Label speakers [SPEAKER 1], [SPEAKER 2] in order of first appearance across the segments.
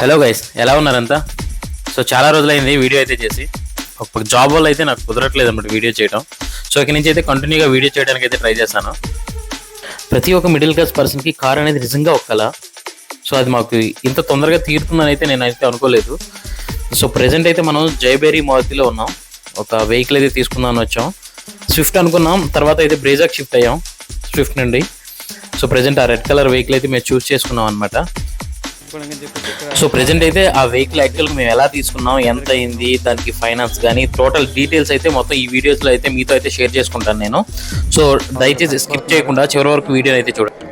[SPEAKER 1] Hello guys ఎలా ఉన్నారంతా? So చాలా రోజులైంది వీడియో అయితే చేసి. ఒక జాబ్ వల్ల అయితే నాకు కుదరట్లేదు అన్నమాట వీడియో చేయడం సో ఇక నుంచి అయితే కంటిన్యూగా వీడియో చేయడానికి అయితే ట్రై చేస్తాను. ప్రతి ఒక్క మిడిల్ క్లాస్ పర్సన్కి కార్ అనేది నిజంగా ఒక కళ. సో అది మాకు ఇంత తొందరగా తీరుతుందని అయితే నేను అయితే అనుకోలేదు. సో ప్రెసెంట్ అయితే మనం జైబేరీ మారుతిలో ఉన్నాం. ఒక వెహికల్ అయితే తీసుకుందామని వచ్చాం. స్విఫ్ట్ అనుకున్నాం. తర్వాత అయితే బ్రేజాక్ షిఫ్ట్ అయ్యాం. స్విఫ్ట్ నుండి. సో ప్రెసెంట్ ఆ రెడ్ కలర్ వెహికల్ అయితే మేము చూస్ చేసుకున్నాం అనమాట సో ప్రెసెంట్ అయితే ఆ వెహికల్ యాక్చువల్ మేము ఎలా తీసుకున్నాం ఎంత అయింది దానికి ఫైనాన్స్ కానీ టోటల్ డీటెయిల్స్ అయితే మొత్తం ఈ వీడియోస్లో అయితే మీతో అయితే షేర్ చేసుకుంటాను నేను. సో దయచేసి స్కిప్ చేయకుండా చివరి వరకు వీడియో అయితే చూడండి.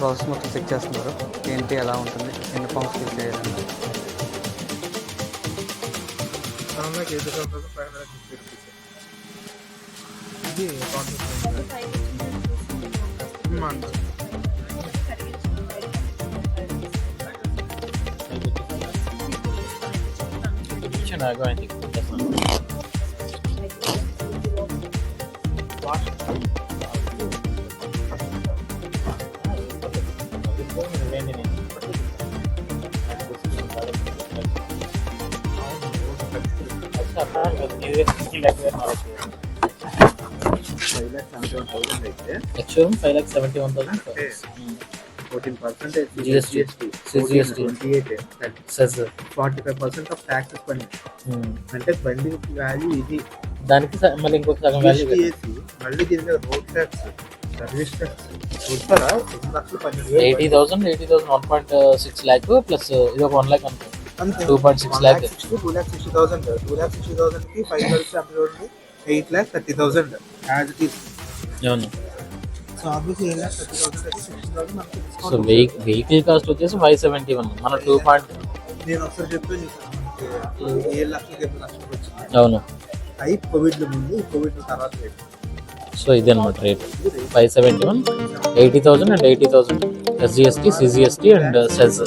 [SPEAKER 2] ప్రాసెస్ మొత్తం చెక్ చేస్తున్నారు. ఏంటి ఎలా ఉంటుంది ఎన్ని ఫామ్స్ ఫిల్ చేయాలి?
[SPEAKER 1] Actual five lakh seventy one thousand
[SPEAKER 3] fourteen percentage. Twenty eight forty five percent of taxes పని అంటే బండి వాల్యూ ఇది
[SPEAKER 1] దానికి మళ్ళీ ఇంకొక సగం వాల్యూ
[SPEAKER 3] మళ్ళీ దీని మీద road tax
[SPEAKER 1] eighty thousand eighty thousand one point six lakh plus ఇది ఒక వన్ ల్యాక్ అనుకో.
[SPEAKER 3] అంతే.
[SPEAKER 1] 2.6 lakh.
[SPEAKER 3] Two lakh sixty thousand two lakh sixty థౌసండ్కి five కలిసి చూడండి eight lakh thirty thousand as it is
[SPEAKER 1] అవును.
[SPEAKER 3] సో ల్యాక్
[SPEAKER 1] వెహికల్ కాస్ట్ వచ్చేసి five seventy one మన two point
[SPEAKER 3] నేను ఒకసారి చెప్పాను మనకి ఏడు లక్షలకి ఎనిమిది లక్షలకు వచ్చింది.
[SPEAKER 1] అవును.
[SPEAKER 3] అయి కోవిడ్ ముందు కోవిడ్ తర్వాత
[SPEAKER 1] సో ఇది అనమాట rate. Five seventy one eighty thousand and eighty thousand SGST CGST and cess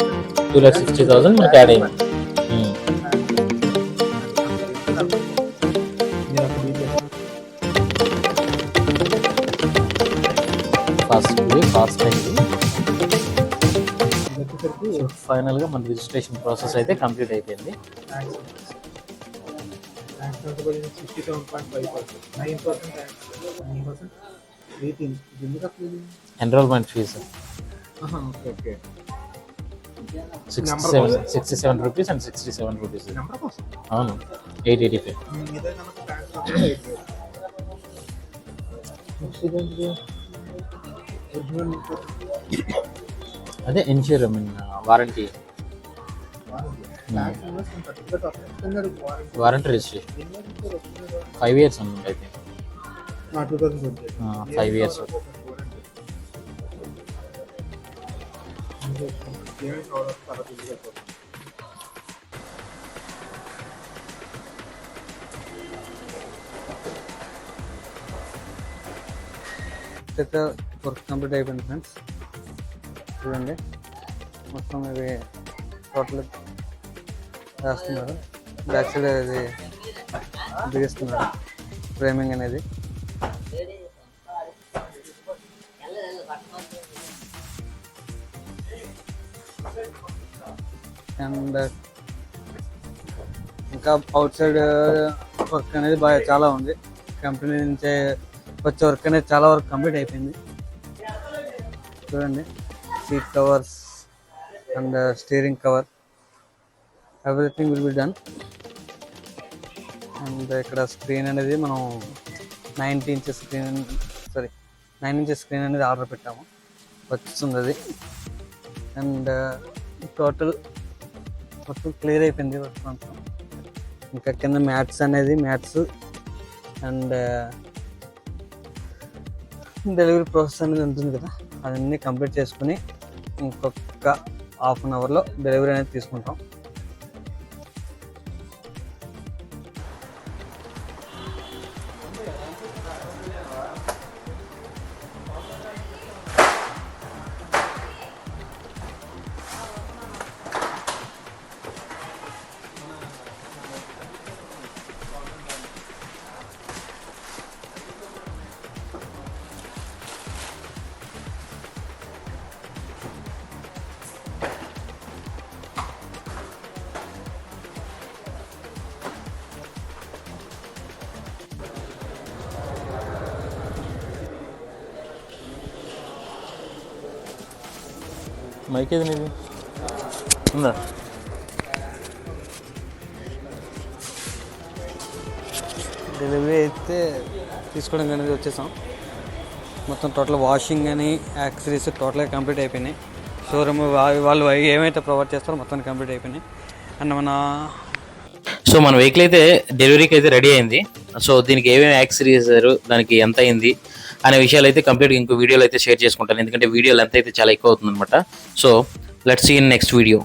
[SPEAKER 1] two lakh sixty thousand మనకి యాడ్ అయింది ఫాస్ట్ ఫాస్ట్ అయింది ఫైనల్గా మన రిజిస్ట్రేషన్ ప్రాసెస్ అయితే కంప్లీట్ అయిపోయింది.
[SPEAKER 3] Sixty seven point five percent nine percent nine percent eighteen ఎందుకు అసలు
[SPEAKER 1] enrollment fee
[SPEAKER 3] okay okay
[SPEAKER 1] sixty
[SPEAKER 3] Number
[SPEAKER 1] seven
[SPEAKER 3] కోసం.
[SPEAKER 1] Sixty seven rupees and sixty seven rupees
[SPEAKER 3] number కోసం?
[SPEAKER 1] అవును. ఎయిట్ ఎయిటీ ఫైవ్
[SPEAKER 3] ఇదే కనుక bank eight
[SPEAKER 1] అదే insure I mean warranty. Warranty registration five years అనుకుంటా అయితే ఫైవ్ ఇయర్స్
[SPEAKER 2] అయితే వర్క్ కంప్లీట్ అయిపోయింది ఫ్రెండ్స్ చూడండి. మొత్తం ఇది టోటల్ రాస్తున్నారు. బ్యాక్ సైడ్ అది బిగిస్తున్నారు ఫ్రేమింగ్ అనేది. అండ్ ఇంకా అవుట్ సైడ్ వర్క్ అనేది బాగా చాలా ఉంది. కంపెనీ నుంచి వచ్చే వర్క్ అనేది చాలా వరకు కంప్లీట్ అయిపోయింది. చూడండి. Seat covers and steering cover. Everything will be done and ఇక్కడ స్క్రీన్ అనేది మనం ninety inches screen sorry nine inches screen అనేది ఆర్డర్ పెట్టాము. వచ్చింది అది అండ్ టోటల్ మొత్తం క్లియర్ అయిపోయింది వర్క్ మొత్తం ఇంకా కింద మ్యాట్స్ అనేది మ్యాట్స్ అండ్ డెలివరీ ప్రాసెస్ అనేది ఉంటుంది కదా. అవన్నీ కంప్లీట్ చేసుకుని ఇంకొక హాఫ్ అన్ అవర్లో డెలివరీ అనేది తీసుకుంటాం.
[SPEAKER 1] మైక్ ఏది నీది? ఉందా?
[SPEAKER 2] డెలివరీ అయితే తీసుకోవడం అనేది వచ్చేసాం. మొత్తం టోటల్ వాషింగ్ అని యాక్సరీస్ టోటల్గా కంప్లీట్ అయిపోయినాయి. షోరూమ్ వాళ్ళు ఏమైతే ప్రొవైడ్ చేస్తారో మొత్తం కంప్లీట్ అయిపోయినాయి. అండ్ మన
[SPEAKER 1] సో మన వెహికల్ అయితే డెలివరీకి అయితే రెడీ అయింది. సో దీనికి ఏమేమి యాక్సరీస్ చేశారు దానికి ఎంత అయింది? అనే విషయాలు అయితే కంప్లీట్గా ఇంకో వీడియోలో అయితే షేర్ చేసుకుంటాను. ఎందుకంటే వీడియో లెంత్ అయితే చాలా ఎక్కువ అవుతుంది అనమాట so let's see in next video